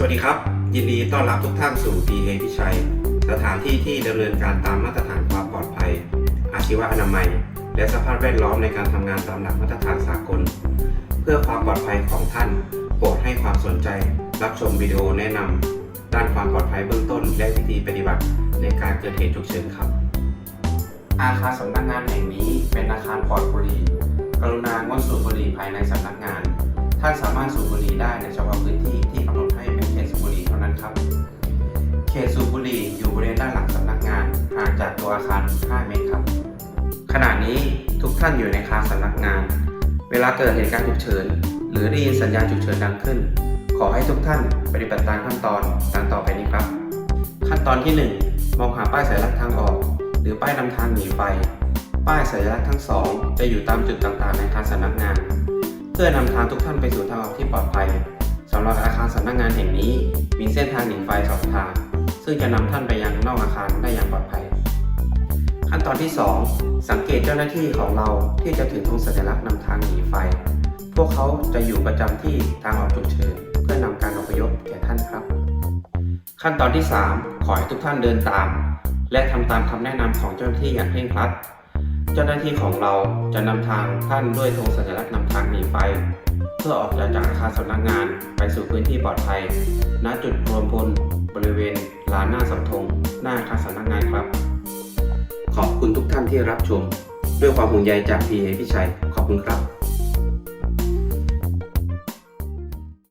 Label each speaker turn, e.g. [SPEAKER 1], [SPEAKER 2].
[SPEAKER 1] สวัสดีครับ ยินดีต้อนรับทุกท่านสู่ PA พิชัย สถานที่ที่ดำเนินการตามมาตรฐานความปลอดภัย อาชีวอนามัย และสภาพแวดล้อมในการทำงานตามหลักมาตรฐานสากล เพื่อความปลอดภัยของท่าน โปรดให้ความสนใจ รับชมวิดีโอแนะนำด้านความปลอดภัยเบื้องต้น และวิธีปฏิบัติในการเกิดเหตุฉุกเฉินครับ อาคารสำนักงานแห่งนี้เป็นอาคารปลอดบุหรี่กรุณางดสูบบุหรี่ภายในสำนักงาน ท่านสามารถสูบบุหรี่ได้ในเฉพาะพื้นที่ที่กำหนดให้ ตสูบบุหรี่อยู่บริเวณด้านหลังสำนักงานห่างจากตัวอาคาร 5 เมตรครับ ขณะนี้ทุกท่านอยู่ในคาสำนักงาน เวลาเกิดเหตุการณ์ฉุกเฉิน หรือได้ยินสัญญาณฉุกเฉินดังขึ้น ขอให้ทุกท่านปฏิบัติตามขั้นตอนดังต่อไปนี้ครับ ขั้นตอนที่ 1 มองหาป้ายสัญลักษณ์ทางออก หรือป้ายนำทางหนีไฟ ป้ายสัญลักษณ์ทั้งสองจะอยู่ตามจุดต่างๆ ในอาคารสำนักงาน เพื่อนำทางทุกท่านไปสู่ทางออกที่ปลอดภัยสำหรับอาคารสำนักงานแห่งนี้มีเส้นทางหนีไฟสองทาง ซึ่งจะนำท่านไปยังนอกอาคารได้อย่างปลอดภัย ขั้นตอนที่ 2 สังเกตเจ้าหน้าที่ของเราที่จะถือธงสัญลักษณ์นำทางหนีไฟ พวกเขาจะอยู่ประจำที่ทางออกฉุกเฉินเพื่อนำการอพยพแก่ท่านครับ ขั้นตอนที่ 3 ขอให้ทุกท่านเดินตาม และทำตามคำแนะนำของเจ้าหน้าที่อย่างเคร่งครัด เจ้าหน้าที่ของเราจะนำทางท่านด้วยธงสัญลักษณ์นำทางหนีไฟ เพื่อออกจากอาคารสำนักงานไปสู่พื้นที่ปลอดภัย ณ จุดรวมพลบริเวณลานหน้าเสาธงหน้าอาคารสำนักงานครับ ขอบคุณทุกท่านที่รับชม ด้วยความห่วงใยจาก PA พิชัย ขอบคุณครับ